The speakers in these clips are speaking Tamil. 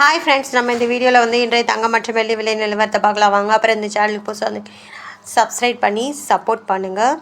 ஹாய் ஃப்ரெண்ட்ஸ் நம்ம இந்த வீடியோவில் வந்து இன்றைய தங்கம் மற்றும் வெள்ளி விலை நிலவரத்தை பார்க்கலாம். வாங்க அப்புறம் இந்த சேனலுக்கு புதுசாக வந்து சப்ஸ்கிரைப் பண்ணி சப்போர்ட் பண்ணுங்கள்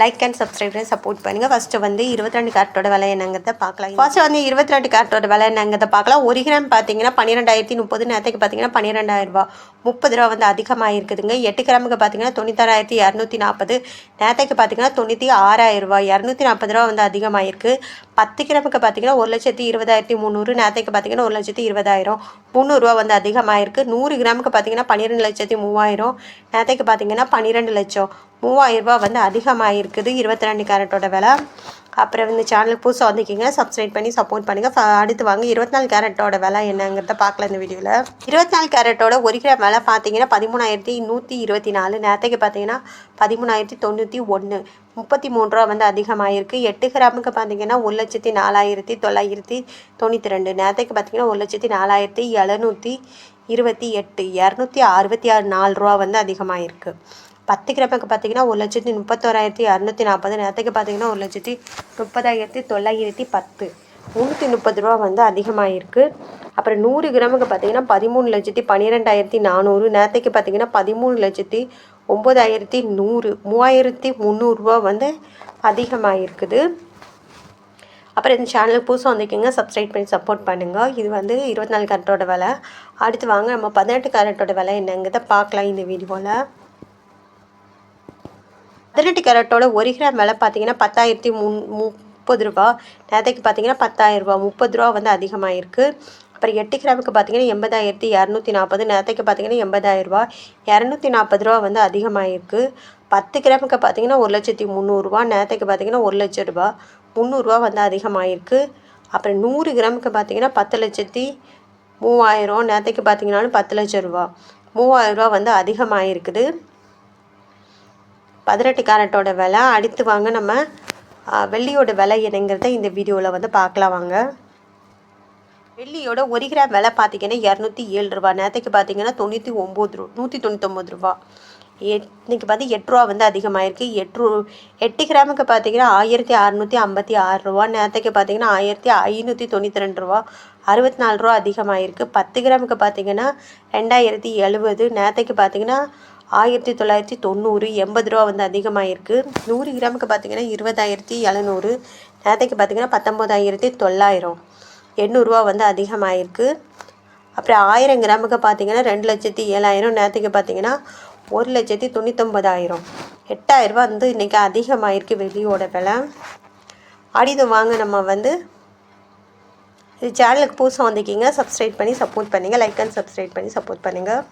லைக் அண்ட் சப்ஸ்கிரைப் பண்ணி சப்போர்ட் பண்ணுங்கள் ஃபஸ்ட்டு வந்து இருபத்தி ரெண்டு கேரட்டோட விலை என்னங்கிறத பார்க்கலாம். ஃபஸ்ட்டு வந்து இருபத்தி ரெண்டு கேரட்டோட விலை என்னங்கிறத பார்க்கலாம். ஒரு கிராம் பார்த்தீங்கன்னா பன்னிரெண்டாயிரத்தி முப்பது நேரத்துக்கு பார்த்தீங்கன்னா பன்னிரெண்டாயிரம் ரூபா முப்பது ரூபா வந்து அதிகமாக இருக்குதுங்க. எட்டு கிராமுக்கு பார்த்தீங்கன்னா தொண்ணூத்தாறாயிரத்தி இரநூத்தி நாற்பது நேரத்துக்கு பார்த்தீங்கன்னா தொண்ணூற்றி ஆறாயிரம் ரூபாய். இரநூத்தி நாற்பது ரூபா வந்து அதிகமாகிருக்கு பத்து கிராமுக்கு பார்த்தீங்கன்னா ஒரு லட்சத்தி இருபதாயிரத்தி முந்நூறு நேரத்துக்கு பார்த்தீங்கன்னா ஒரு லட்சத்தி இருபதாயிரம். முந்நூறுரூவா வந்து அதிகமாகிருக்கு நூறு கிராமுக்கு பார்த்தீங்கன்னா பன்னிரெண்டு லட்சத்தி மூவாயிரம். நேரத்துக்கு பார்த்தீங்கன்னா பன்னிரெண்டு லட்சம். மூவாயிரம் ரூபாய் வந்து அதிகமாகிருக்குது இருபத்தி ரெண்டு கேரட்டோட விலை. அப்புறம் இந்த சேனலுக்கு புதுசாக வந்துக்கிங்க சப்ஸ்கிரைப் பண்ணி சப்போர்ட் பண்ணுங்கள் அடுத்து வாங்க இருபத்தி நாலு கேரட்டோட விலை என்னங்கிறத பார்க்கல இந்த வீடியோவில் இருபத்தி நாலு கேரட்டோட ஒரு கிராம் விலை பார்த்தீங்கன்னா பதிமூணாயிரத்தி நூற்றி இருபத்தி நாலு. நேரத்துக்கு பார்த்தீங்கன்னா பதிமூணாயிரத்தி தொண்ணூற்றி ஒன்று முப்பத்தி மூணு ரூபா வந்து அதிகமாகிருக்கு எட்டு கிராமுக்கு பார்த்தீங்கன்னா ஒரு லட்சத்தி நாலாயிரத்தி தொள்ளாயிரத்தி தொண்ணூற்றி ரெண்டு. நேரத்துக்கு பார்த்தீங்கன்னா ஒரு லட்சத்தி நாலாயிரத்தி எழுநூற்றி இருபத்தி எட்டு. இரநூத்தி அறுபத்தி ஆறு நாலு ரூபா வந்து அதிகமாகிருக்கு பத்து கிராமுக்கு பார்த்தீங்கன்னா ஒரு லட்சத்தி முப்பத்தோராயிரத்தி அறுநூற்றி நாற்பது நேரத்துக்கு பார்த்தீங்கன்னா ஒரு லட்சத்தி முப்பதாயிரத்தி தொள்ளாயிரத்தி பத்து. முந்நூற்றி முப்பது ரூபா வந்து அதிகமாகிருக்கு அப்புறம் நூறு கிராமுக்கு பார்த்தீங்கன்னா பதிமூணு லட்சத்தி பன்னிரெண்டாயிரத்தி நானூறு நேரத்துக்கு பார்த்தீங்கன்னா பதிமூணு லட்சத்தி ஒம்பதாயிரத்தி நூறு மூவாயிரத்தி முந்நூறுரூவா வந்து அதிகமாகிருக்குது அப்புறம் இந்த சேனலுக்கு புதுசாக வந்திருக்கீங்க சப்ஸ்கிரைப் பண்ணி சப்போர்ட் பண்ணுங்கள் இது வந்து இருபத்தி நாலு கேரட்டோட விலை. அடுத்து வாங்க நம்ம பதினெட்டு கேரட்டோட விலை என்னங்கிறத பார்க்கலாம் இந்த வீடியோவில் பதினெட்டு கேரட்டோட ஒரு கிராம் விலை பார்த்தீங்கன்னா பத்தாயிரத்தி முன் முப்பது ரூபா. நேரத்துக்கு பார்த்தீங்கன்னா பத்தாயிரம் ரூபா. முப்பது ரூபா வந்து அதிகமாகிருக்கு அப்புறம் எட்டு கிராமுக்கு பார்த்தீங்கன்னா எண்பதாயிரத்தி இரநூத்தி நாற்பது. நேரத்துக்கு பார்த்தீங்கன்னா எண்பதாயிரம் ரூபா. இரநூத்தி நாற்பது ரூபா வந்து அதிகமாகிருக்கு பத்து கிராமுக்கு பார்த்தீங்கன்னா ஒரு லட்சத்தி முந்நூறுரூவா நேரத்துக்கு பார்த்தீங்கன்னா ஒரு லட்சம் ரூபா. முந்நூறுரூவா வந்து அதிகமாகிருக்கு அப்புறம் நூறு கிராமுக்கு பார்த்தீங்கன்னா பத்து லட்சத்தி மூவாயிரம் நேரத்துக்கு பார்த்தீங்கன்னாலும் பத்து லட்சம் ரூபா. மூவாயிரம் ரூபா வந்து அதிகமாகிருக்குது பதினெட்டு கேரட்டோட விலை. அடுத்து வாங்க நம்ம வெள்ளியோட விலை என்னங்கிறத இந்த வீடியோவில் வந்து பார்க்கலாம் வாங்க. வெள்ளியோட ஒரு கிராம் விலை பார்த்தீங்கன்னா இரநூத்தி ஏழு ரூபா. நேரத்துக்கு பார்த்தீங்கன்னா தொண்ணூற்றி ஒம்பது ரூ நூற்றி தொண்ணூத்தொம்பது ரூபா. எட் இன்னைக்கு பார்த்து எட்டு ரூபா வந்து அதிகமாகிருக்கு எட்டு ரூ எட்டு கிராமுக்கு பார்த்தீங்கன்னா ஆயிரத்தி அறநூற்றி ஐம்பத்தி ஆறு ரூபா. நேரத்துக்கு பார்த்தீங்கன்னா ஆயிரத்தி ஐநூற்றி தொண்ணூற்றி ரெண்டு ரூபா. அறுபத்தி நாலு ரூபா அதிகமாகிருக்கு பத்து கிராமுக்கு பார்த்தீங்கன்னா ரெண்டாயிரத்தி எழுபது. நேரத்துக்கு பார்த்தீங்கன்னா ஆயிரத்தி தொள்ளாயிரத்தி தொண்ணூறு எண்பது ரூபா வந்து அதிகமாகிருக்கு நூறு கிராமுக்கு பார்த்தீங்கன்னா இருபதாயிரத்தி எழுநூறு நேரத்துக்கு பார்த்தீங்கன்னா பத்தொம்போதாயிரத்தி தொள்ளாயிரம் எண்ணூறுரூவா வந்து அதிகமாகிருக்கு அப்புறம் ஆயிரம் கிராமுக்கு பார்த்தீங்கன்னா ரெண்டு லட்சத்தி ஏழாயிரம் நேரத்துக்கு பார்த்தீங்கன்னா ஒரு லட்சத்தி தொண்ணூத்தொம்பதாயிரம் எட்டாயிரரூபா வந்து இன்றைக்கி அதிகமாகிருக்கு வெளியோட விலை. அடிதம் வாங்க நம்ம வந்து இது சேனலுக்கு புதுசாக வந்திருக்கீங்க சப்ஸ்கிரைப் பண்ணி சப்போர்ட் பண்ணுங்கள் லைக் அண்ட் சப்ஸ்கிரைப் பண்ணி சப்போர்ட் பண்ணுங்கள்